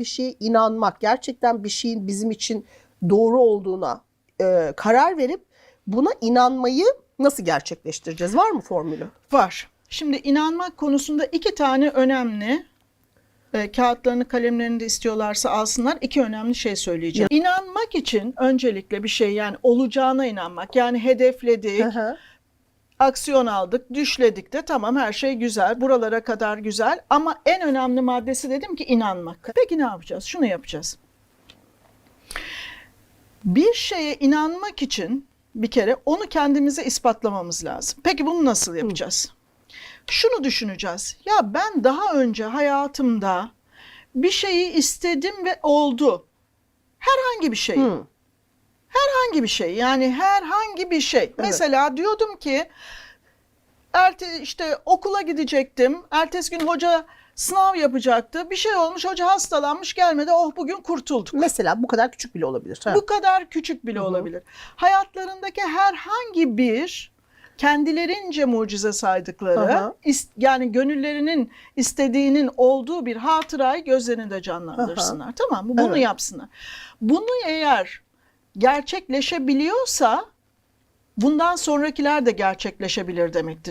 bir şeye inanmak, gerçekten bir şeyin bizim için doğru olduğuna e, karar verip buna inanmayı nasıl gerçekleştireceğiz? Var mı formülü? Var. Şimdi inanmak konusunda iki tane önemli e, kağıtlarını kalemlerini de istiyorlarsa alsınlar. iki önemli şey söyleyeceğim. İnanmak için öncelikle bir şey yani olacağına inanmak. Yani hedefledik, Hı hı. Aksiyon aldık, düşledik de tamam her şey güzel. Buralara kadar güzel ama en önemli maddesi dedim ki inanmak. Peki ne yapacağız? Şunu yapacağız. Bir şeye inanmak için bir kere onu kendimize ispatlamamız lazım. Peki bunu nasıl yapacağız? Şunu düşüneceğiz. Ya ben daha önce hayatımda bir şeyi istedim ve oldu. Herhangi bir şey. Hı. Herhangi bir şey. Yani herhangi bir şey. Mesela diyordum ki erte işte okula gidecektim. Ertesi gün hoca sınav yapacaktı. Bir şey olmuş, hoca hastalanmış, gelmedi. Oh bugün kurtulduk. Mesela bu kadar küçük bile olabilir. Ha. Bu kadar küçük bile olabilir. Hayatlarındaki herhangi bir kendilerince mucize saydıkları, Aha. is- yani gönüllerinin istediğinin olduğu bir hatırayı gözlerinde canlandırsınlar. Tamam mı? Bunu Evet. yapsınlar. Bunu eğer gerçekleşebiliyorsa bundan sonrakiler de gerçekleşebilir demektir.